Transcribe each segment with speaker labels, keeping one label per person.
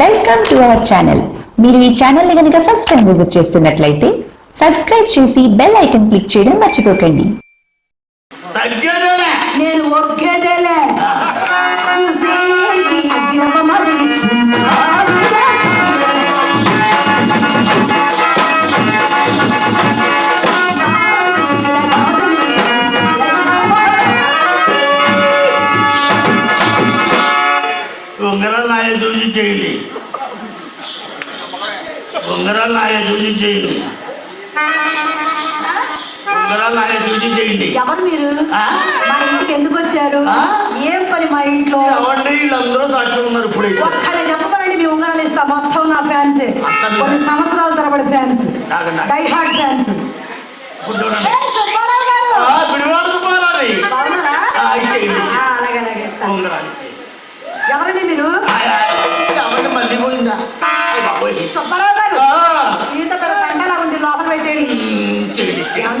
Speaker 1: Welcome to our channel మీరు ఈ ఛానల్ని కనుక ఫస్ట్ టైం విజిట్ చేస్తున్నట్లయితే సబ్స్క్రైబ్ చేసి బెల్ ఐకన్ క్లిక్ చేయడం మర్చిపోకండి.
Speaker 2: ఉంగరాలు నాయ చూసి చేయండి ఉంగరాలు నాయ చూసి చేయండి
Speaker 3: ఎవరు మీరు? మా ఇంటికి ఎందుకు వచ్చారు? ఏం పని మా ఇంట్లో?
Speaker 2: ఎవండి వీళ్ళందరూ సాక్షి ఉన్నారు ఇప్పుడు.
Speaker 3: ఒక్కడ చెప్పమనండి మీ ఉంగరాలు ఇస్తా మొత్తం నా ఫ్యాన్స్. కొన్ని సంవత్సరాల తరబడి ఫ్యాన్స్. Die hard fans.
Speaker 2: చూడండి.
Speaker 3: ఏ, సుబ్బారావు గారు.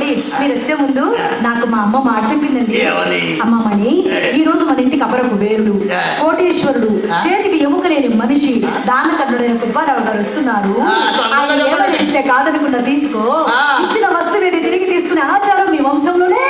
Speaker 3: ఏమండి మీరు వచ్చే ముందు నాకు మా అమ్మ మాట చెప్పిందండి? అమ్మమ్మని ఈ రోజు మన ఇంటికి అపర కుబేరుడు
Speaker 2: ఏ.
Speaker 3: కోటేశ్వరుడు? చేతికి ఎముక లేని మనిషి దానకన్నుడైన సుబ్బారావు గారు వస్తున్నారు ఆయన. ఏమని కాదనుకున్నా తీసుకో. ఇచ్చిన వస్తువుని తిరిగి తీసుకునే ఆచారం మీ వంశంలోనే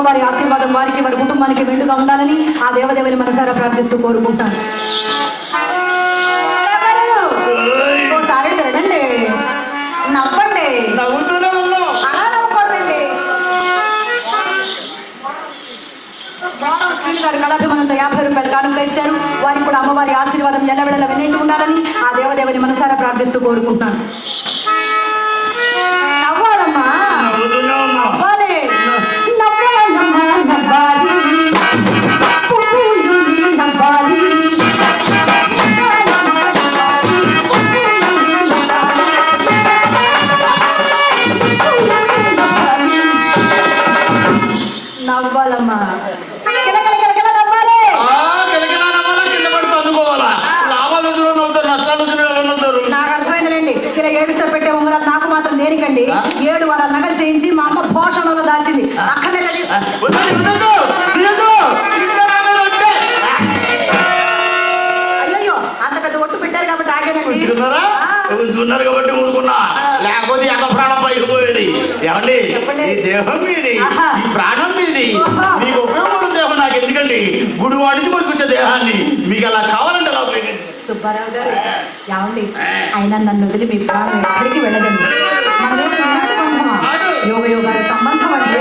Speaker 3: అమ్మవారి ఆశీర్వాదం వారికి వారి కుటుంబానికి మెండుగా ఉండాలని ఆ దేవదేవుని మనసారా ప్రార్థిస్తూ కోరుకుంటాను. నవ్వండి.
Speaker 2: నవ్వుతూనే
Speaker 3: అలా నవ్వకూడదండి. గౌరవ శ్రీని గారి కళాభిమానంతో యాభై రూపాయలు కానుక ఇచ్చారు వారికి కూడా అమ్మవారి ఆశీర్వాదం ఎల్లవెడల వినేట్టు ఉండాలని ఆ దేవదేవుని మనసారా ప్రార్థిస్తూ కోరుకుంటున్నాను
Speaker 2: దేహం మీది. ఈ ప్రాణం మీది. మీకు ఉపయోగపడిన దేహం నాకు ఎందుకండి? గుడి వాడికి పట్టుకొచ్చే దేహాన్ని మీకు అలా కావాలంటే అలా
Speaker 3: సుబ్బారావు గారు ఏమండి? అయినా నన్ను వదిలి మీ ప్రాణం ఎక్కడికి వెళ్ళదండి? యోగ యోగాల సంబంధం అంటే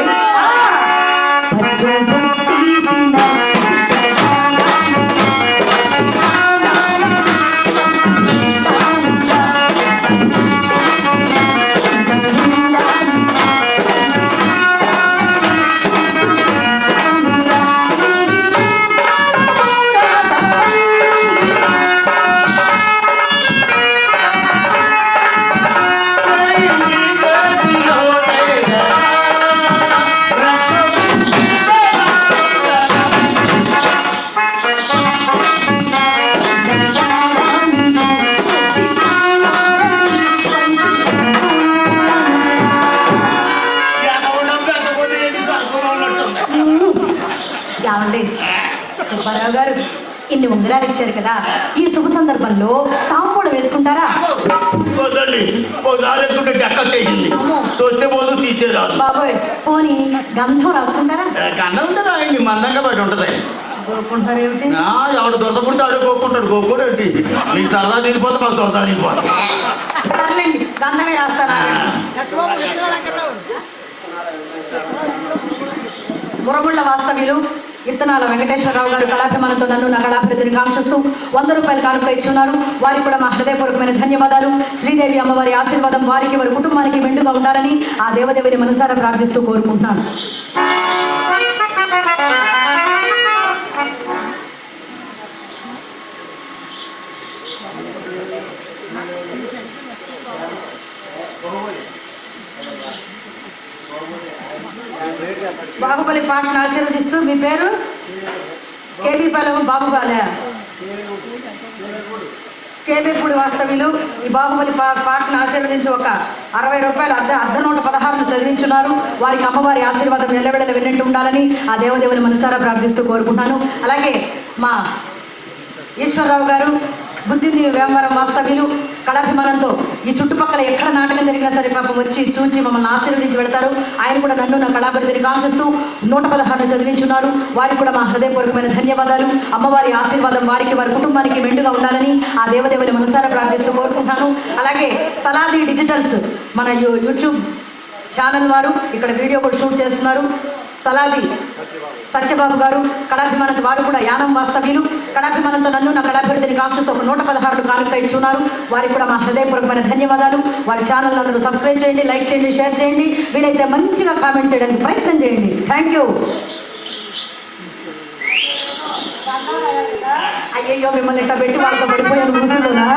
Speaker 3: సుబ్బారావు గారు ఇన్ని ఉంగరాలు ఇచ్చారు కదా ఈ శుభ సందర్భంలో తాంబూలం వేసుకుంటారా?
Speaker 2: వద్దండి ఒకసారి వేసుకుంటే డెక్కట్టేసింది తోస్తే పోదు తీసే రాదు.
Speaker 3: బాబోయ్ పోనీ గంధం రాసుకుంటారా?
Speaker 2: ఉంటుంది? ఆయన్ని మందంగా బయట ఉంటుంది.
Speaker 3: కోరుకుంటారు ఏమిటి?
Speaker 2: ఆ, ఎవడు దొరదపుడితే ఆడు కోరుకుంటాడు కోరుకోడు ఏంటి? నీకు సరదా మాకు దొరదా
Speaker 3: గంధమే రాస్తారా? మురగుళ్ళ వాస్తవ్యులు ఇత్తనాల వెంకటేశ్వరరావు గారు కళాభిమానంతో నన్ను నా కళాభివృద్ధిని కాంక్షిస్తూ వంద రూపాయలు కానుక ఇచ్చున్నారు. వారికి కూడా మా హృదయపూర్వకమైన ధన్యవాదాలు. శ్రీదేవి అమ్మవారి ఆశీర్వాదం వారికి వారి కుటుంబానికి మెండుగా ఉండాలని ఆ దేవదేవిని మనసారా ప్రార్థిస్తూ కోరుకుంటున్నాను. బాహుబలి పాటను ఆశీర్వదిస్తూ మీ పేరు? కేబీ పాలెం బాబుగాలే కేబీపూడి వాస్తవ్యులు ఈ బాహుబలి పా పాటను ఆశీర్వదించి ఒక అరవై రూపాయల అర్ధ అర్ధ నూట పదహారును చదివించున్నారు. వారికి అమ్మవారి ఆశీర్వాదం ఎల్లవెడల విన్నట్టు ఉండాలని ఆ దేవదేవుని మనసారా ప్రార్థిస్తూ కోరుకుంటున్నాను. అలాగే మా ఈశ్వరరావు గారు బుద్ధింది వ్యాపారం వాస్తవ్యులు కళాభిమానంతో ఈ చుట్టుపక్కల ఎక్కడ నాటకం జరిగినా సరే పాపం వచ్చి చూచి మమ్మల్ని ఆశీర్వదించి వెళ్తారు. ఆయన కూడా నన్ను నా కళాభివృద్ధిని కాంక్షిస్తూ నూట పదహారు చదివించున్నారు. వారికి కూడా మా హృదయపూర్వకమైన ధన్యవాదాలు. అమ్మవారి ఆశీర్వాదం వారికి వారి కుటుంబానికి మెండుగా ఉండాలని ఆ దేవదేవుని మనసారా ప్రార్థిస్తూ కోరుకుంటున్నాను. అలాగే సలాది డిజిటల్స్ మన యూ- యూట్యూబ్ ఛానల్ వారు ఇక్కడ వీడియో కూడా షూట్ చేస్తున్నారు. సలాది సత్యబాబు గారు కళాభిమానంతో వారు కూడా యానం వాస్తవ్యులు. కళాభిమానంతో నన్ను నా కళాభివృద్ధిని కాంక్షిస్తూ ఒక నూట పదహారు కానుక ఇచ్చున్నారు. వారికి కూడా మా హృదయపూర్వకమైన ధన్యవాదాలు. వారి ఛానల్ అందరూ సబ్స్క్రైబ్ చేయండి లైక్ చేయండి షేర్ చేయండి. వీలైతే మంచిగా కామెంట్ చేయడానికి ప్రయత్నం చేయండి. Thank you. అయ్యయ్యో మిమ్మల్ని ఇట్లా పెట్టి వాళ్ళతో పడిపోయాను ముసులోనా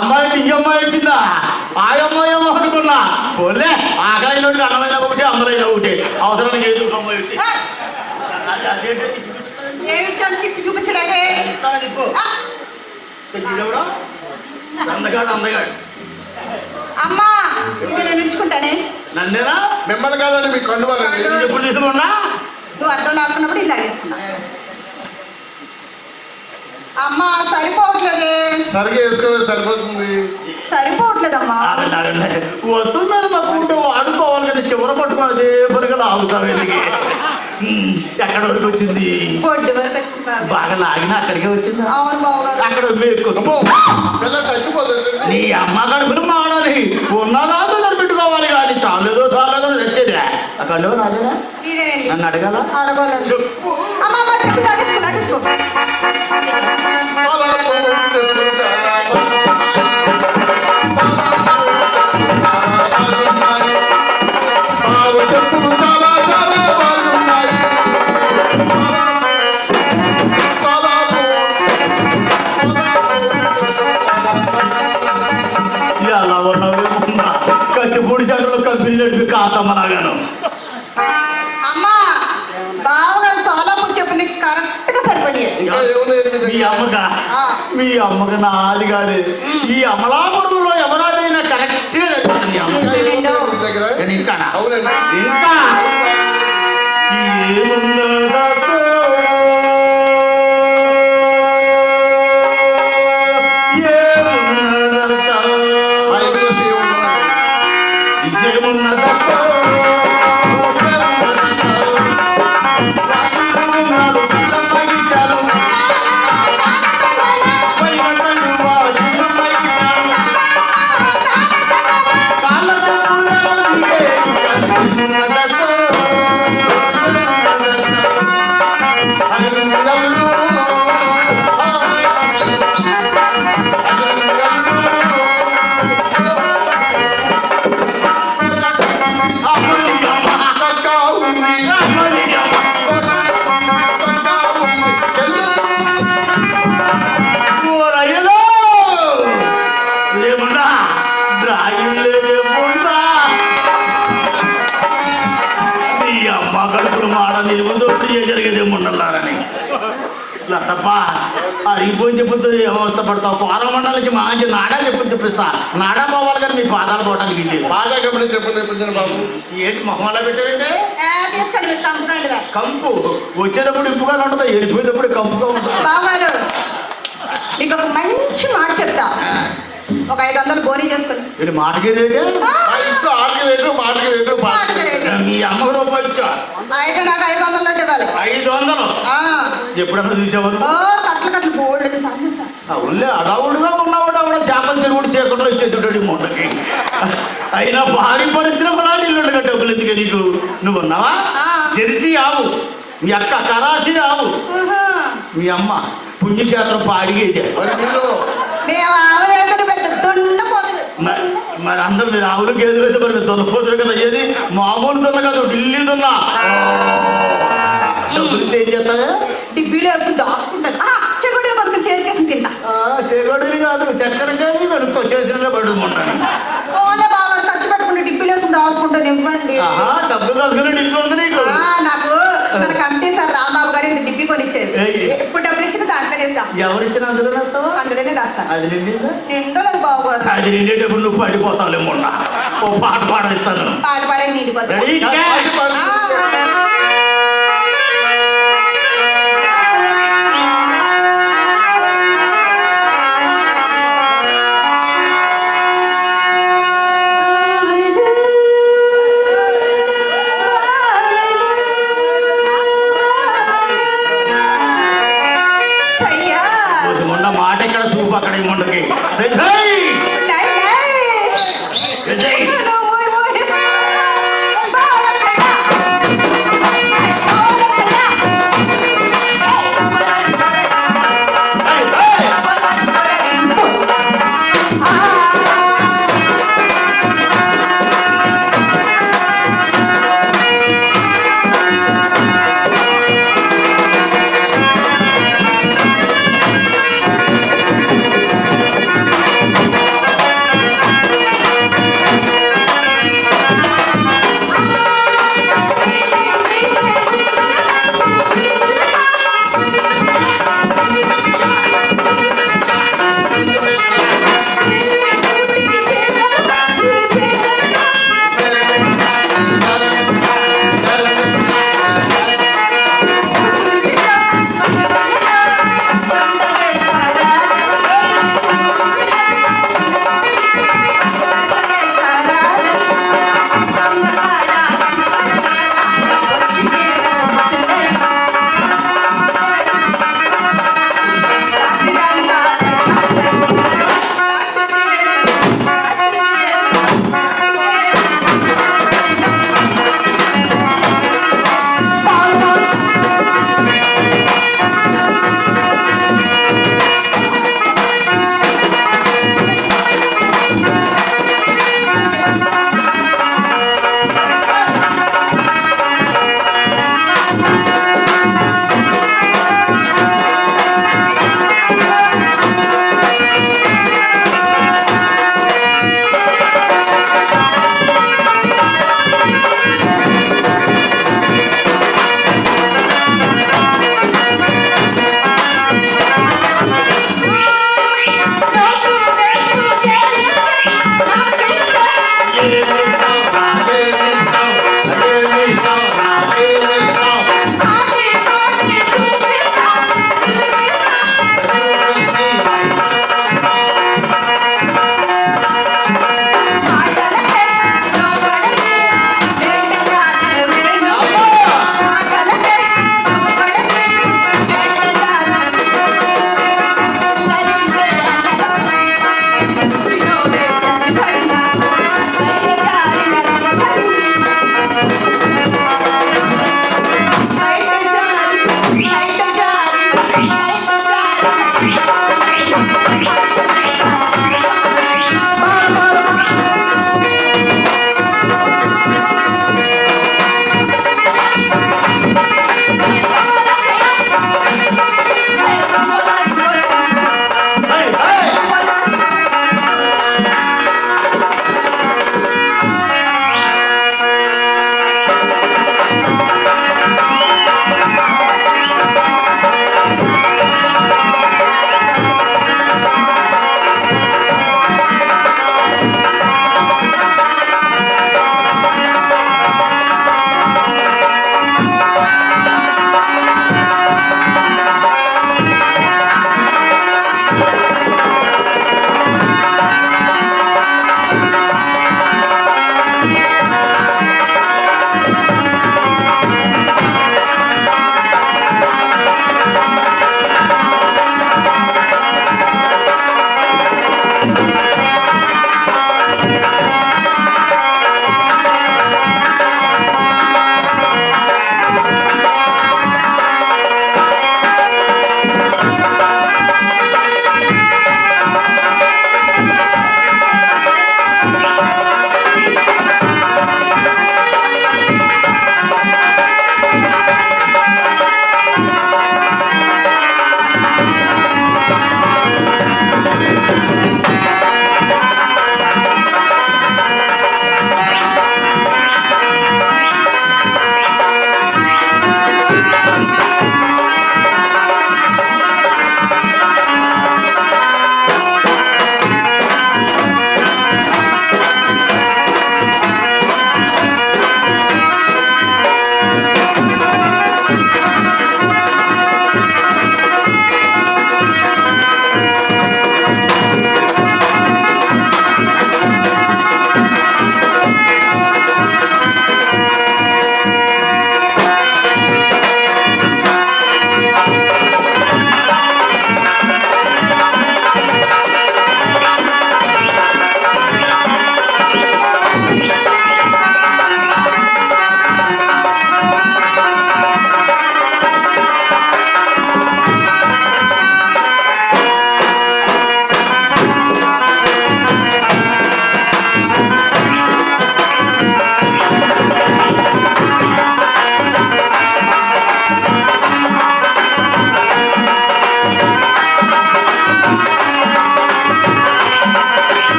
Speaker 2: ఆహా, అమ్మాయి ఇంక అమ్మాయి వచ్చిందా ఆ అమ్మాయి ఏమో అనుకున్నా. పోలే వాడికి అన్నమైన ఒకటి అమ్మలైన ఒకటి. అవసరానికి ఏదో ఒక అమ్మాయి వచ్చి అదేంటి?
Speaker 4: ఏమి చదివి చూపించడాకే
Speaker 2: చెప్తానా చెప్పు. తెచ్చినెవడు? అందగాడు అందగాడు.
Speaker 4: అమ్మా ఇది నేను ఉంచుకుంటానే.
Speaker 2: నన్నేనా?
Speaker 5: మిమ్మల్ని కాదండి మీ కన్ను వాళ్ళండి
Speaker 2: నేను ఎప్పుడు తీసుకున్నా
Speaker 4: నువ్వు అర్థం లాక్కున్నప్పుడు ఇలా వేసుకున్నా అమ్మా సరిపోవట్లేదే.
Speaker 5: సరిగ్గా వేసుకోవే సరిపోతుంది.
Speaker 4: సరిపోవట్లేదమ్మా.
Speaker 2: వస్తువు మీద పట్టుకుంటే వాడుకోవాలి కానీ చివర పట్టుకుని అదే పరుగులు ఆగుతావు ఎందుకు ఎక్కడ వరకు వచ్చింది?
Speaker 4: బొడ్డు వరకు వచ్చింది బాబు.
Speaker 2: బాగా లాగిన అక్కడికే వచ్చింది?
Speaker 4: అవును బావగారు
Speaker 2: అక్కడ
Speaker 5: చచ్చిపోతుంది
Speaker 2: నీ అమ్మ కడుపులు మాడాలి. ఉన్నదాంతో సరిపెట్టుకోవాలి కానీ చాలేదో చాలేదో తెచ్చేది. అక్కడ నన్ను అడగాల? చెప్పు.
Speaker 4: అమ్మ అమ్మ
Speaker 2: అమ్మక
Speaker 4: ఆ.
Speaker 2: మీ అమ్మక నాది కాదు ఈ అమలాపురంలో ఎవరైనా కరెక్ట్ గా చెప్తాను మీ అమ్మ
Speaker 5: ఇంకా ఏమున్నాయండి
Speaker 2: తప్ప అరిగిపోయి చెప్పుతూ వ్యవస్థ పడతావు పూర్వ మండలికి మంచి నాడా చెప్పు చూపిస్తా నాడా పోవాలి కానీ మీ పాదాలు పోవడానికి
Speaker 5: బాగా గమనించి చెప్పు బాబు?
Speaker 2: ఏంటి మొహంలో
Speaker 4: కంపురండి
Speaker 2: కంపు? వచ్చేటప్పుడు ఇంపుగా ఉంటుంది? వెళ్ళిపోయేటప్పుడు కంపుగా ఉంటుంది?
Speaker 4: నీకు ఒక మంచి మాట చెప్తా. ఒక ఐదు వందలు గోరీ చేసుకుని
Speaker 2: ఇది
Speaker 5: ఆటకి వేరు మాటకి వేరు పాటకి
Speaker 2: మీ అమ్మ రూపాయి ఇచ్చా?
Speaker 4: అయితే నాకు ఐదు వందలు ఇవ్వాలి
Speaker 2: ఐదు వందలు
Speaker 4: ఆ.
Speaker 2: ఎప్పుడన్నా చూసేవారు?
Speaker 4: ఓ కట్లు కట్లు గోల్డ్ సార్. సార్
Speaker 2: అవునులే అడవుడుగా ఉన్నవాడు ఆవిడ చేపల చెరువుడు చేయకుండా వచ్చేటోడు మొండకి అయినా భారీ పరిస్థితి కూడా ఇల్లు డబ్బులు ఎందుకు నీకు? నువ్వు ఉన్నావా. జెర్సీ ఆవు. మీ అక్క కరాసి ఆవు. మీ అమ్మ పుణ్యక్షేత్రం పాడిగేదే
Speaker 5: మరి మీరు
Speaker 4: మేము ఆవరేదులు పెద్ద దున్నపోతులు
Speaker 2: మ- మరి అందరూ మీరు ఆవులు గేదెలు అయితే మరి దొరకపోతుంది కదా ఏది? మామూలు దున్న కాదు ఢిల్లీ దున్న డబ్బులు ఏం చేస్తావే?
Speaker 4: డిబ్బీలు వేసుకుని దాచుకుంటాను. చెగుడు కొనుక్కుని చేతికేసి తింటా.
Speaker 2: సేగోడిని కాదు చక్కెర కానీ కనుక్కో చేసిన పడుకుంటాను
Speaker 4: ఓలే బాగా ఖర్చు పెట్టుకుని డిబ్బీలు వేసుకుని దాచుకుంటాను ఇవ్వండి
Speaker 2: డబ్బులు ఇంట్లో ఉంది నీకు
Speaker 4: ఆ, నాకు మన కమిటీ సార్ రాంబాబు ఎప్పుడు డబ్బులు ఇచ్చిన దాస్తాను
Speaker 2: ఎవరిచ్చిన అందులో
Speaker 4: అందులోనే దాస్తాను
Speaker 2: అది నిండిందా అది నిండేటప్పుడు నువ్వు పడిపోతావులే మొన్న. ఓ పాట
Speaker 4: పాట పాడే నిండిపోతాను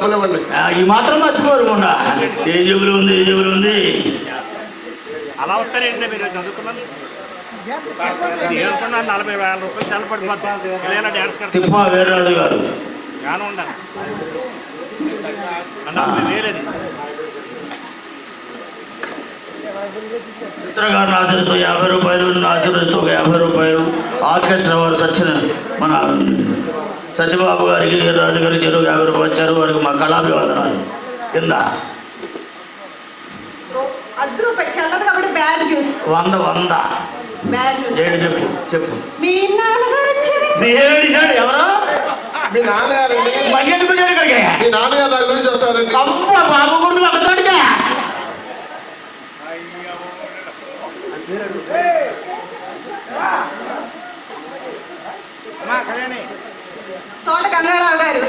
Speaker 5: డబ్బులు ఇవ్వండి
Speaker 2: ఈ మాత్రం మర్చిపోరు మొన్న. ఏ జేబులు ఉంది ఏ జేబులు ఉంది?
Speaker 6: అలా వస్తారేంటి మీరు చదువుకున్నాను నలభై వేల రూపాయలు డ్యాన్స్
Speaker 2: తిప్ప గారు?
Speaker 6: గానం ఉండాలి.
Speaker 2: ఆశ్రయిస్తూ యాభై రూపాయలు నన్ను ఆశీర్వదిస్తూ ఒక యాభై రూపాయలు. ఆర్కెస్ట్రా వారు సచిన మన సత్యబాబు గారికి రాజు గారికి చెరువు యాభై రూపాయలు ఇచ్చారు వారికి మా కళాభివందనాలు. కింద. వంద వంద. ఏంటి చెప్పు చెప్పు.
Speaker 4: మీ నాన్నగారు
Speaker 2: ఏడిచాడు ఎవరు?
Speaker 5: మీ
Speaker 2: ఇక్కడికి?
Speaker 5: మీ నాన్నగారు నా గురించి
Speaker 2: అమ్మ బాబు ఒకసారిగా
Speaker 4: తోట గంగారావు గారు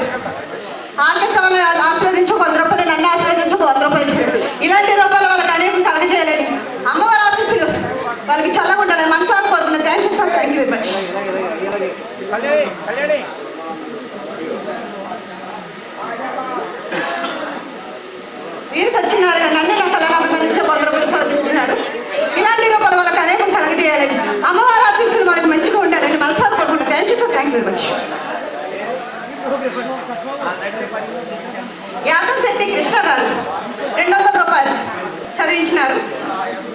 Speaker 4: ఆర్కెస్ట్రా ఆస్వాదించు వంద రూపాయలు నన్ను ఆస్వాదించు వంద రూపాయలు ఇచ్చాడు ఇలాంటి రూపాయలు వాళ్ళకి అనేకం కలగజేయాలని అమ్మవారి ఆశీస్సులు వాళ్ళకి చల్లగా ఉండాలి మనసాన్ని కోరుకున్నాను thank you sir thank you very much వీరు సత్యనారాయణ నన్ను నా కళను అభిమానించే వంద రూపాయలు సమర్పించినారు ఇలాంటి రూపాయలు వాళ్ళకి అనేకం కలగజేయాలని అమ్మవారి ఆశీస్సులు వాళ్ళకి మంచిగా ఉండాలండి. మనసాన్ని కోరుకుంటున్నాను. Thank you sir thank you very much Yadam Setty Krishna garu. రెండు వందల రూపాయలు చదివించినారు.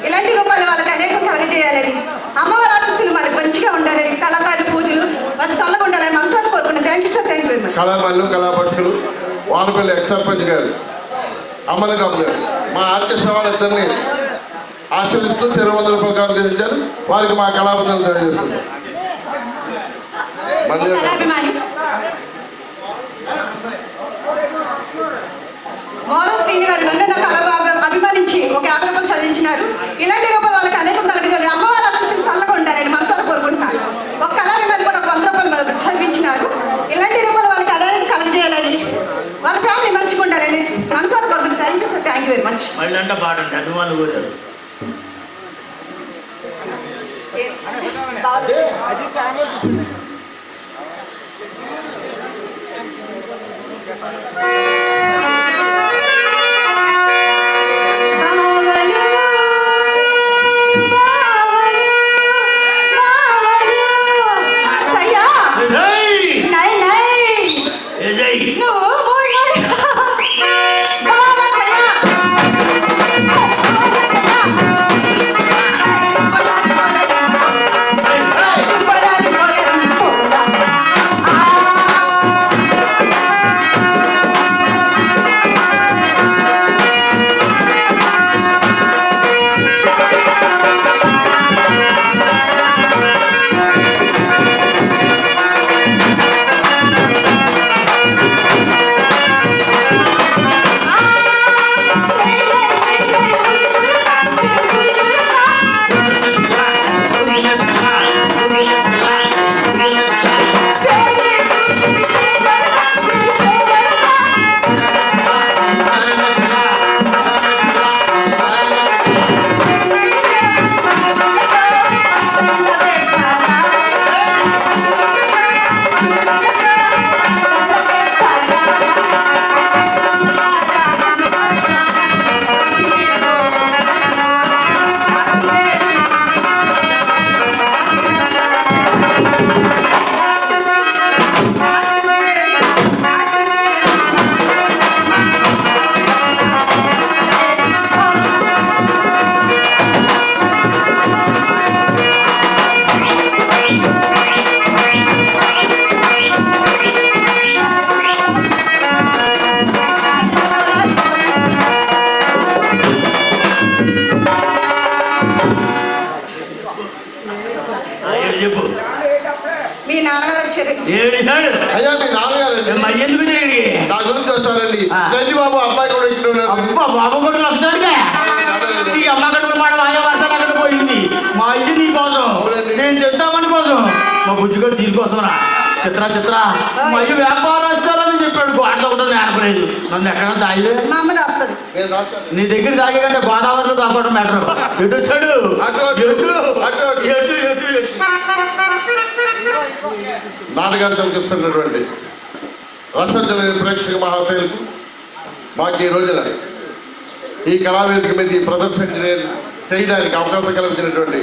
Speaker 4: ఇలాంటి రూపాయలు వాళ్ళకి అనేకం కలగజేయాలని అమ్మవారి ఆశీస్సులు మనకి మంచిగా ఉండాలని కళాకారులు పూజలు వాళ్ళకి చల్లగా ఉండాలని మనసాన్ని కోరుకున్నాను thank you sir thank you
Speaker 5: కళామల్లు కళాపక్షులు వానపల్లి ఎక్స్ సర్పంచ్ గారు అమ్మనగాబు గారు మా ఆర్కెస్ట్రా వాళ్ళిద్దరిని ఆశీర్వదిస్తూ చెరువు వందల రూపాయలు అందజేయించారు వారికి మా కళాపతులు తెలియజేస్తున్నాం
Speaker 4: శ్రీని గారు నన్ను అభిమానించి ఒక యాభై రూపాయలు చదివించినారు. ఇలాంటి రూపాయలు వాళ్ళకి అనేకం కలిగించాలి. అమ్మవారి ఆశీస్సులు చల్లగా ఉండాలని మనసాలు కోరుకుంటున్నాను. ఒక కళాభిమాని కూడా ఒక వంద రూపాయలు చదివించినారు. ఇలాంటి రూపాయలు వాళ్ళకి అనేకం కలగజేయాలని వాళ్ళ ఫ్యామిలీ మంచిగా ఉండాలని మనసాలు కోరుకుంటున్నాను. Thank you sir. Thank you very much.
Speaker 2: మళ్ళీ అంటే పాడండి. అభిమానులు
Speaker 5: అయ్యా మీ నాన్నగారండి.
Speaker 2: మరి ఎందుకు
Speaker 5: నా గురించి వస్తారండి.
Speaker 2: ఆ.
Speaker 5: రండి బాబు అబ్బాయి కూడా ఇక్కడ ఉన్నారు
Speaker 2: అబ్బా బాబు కొడుకు ఒకసారిగా నీ అమ్మ మాట వర్షాలు అక్కడ పోయింది. మా ఇది నీ కోసం. నేను చెప్తామని కోసం. మా బుజ్జిగడు దీనికోసం రా చిత్ర చిత్ర. మా అయ్య చెప్పాడు గోడ ఒకటం నేర్పలేదు నన్ను ఎక్కడ దాయి
Speaker 3: మా అమ్మ దాస్తుంది
Speaker 5: నేను దాస్తాను.
Speaker 2: నీ దగ్గర తాగే కంటే గోదావరిలో దాకోవడం బెటర్ ఎటు వచ్చాడు?
Speaker 5: నాటకాలు తిలకిస్తున్నటువంటి రసంజలి ప్రేక్షక మహాశైలకు మాకు ఈ రోజున ఈ కళావేదిక మీద ఈ ప్రదర్శన చేయడానికి అవకాశం కల్పించినటువంటి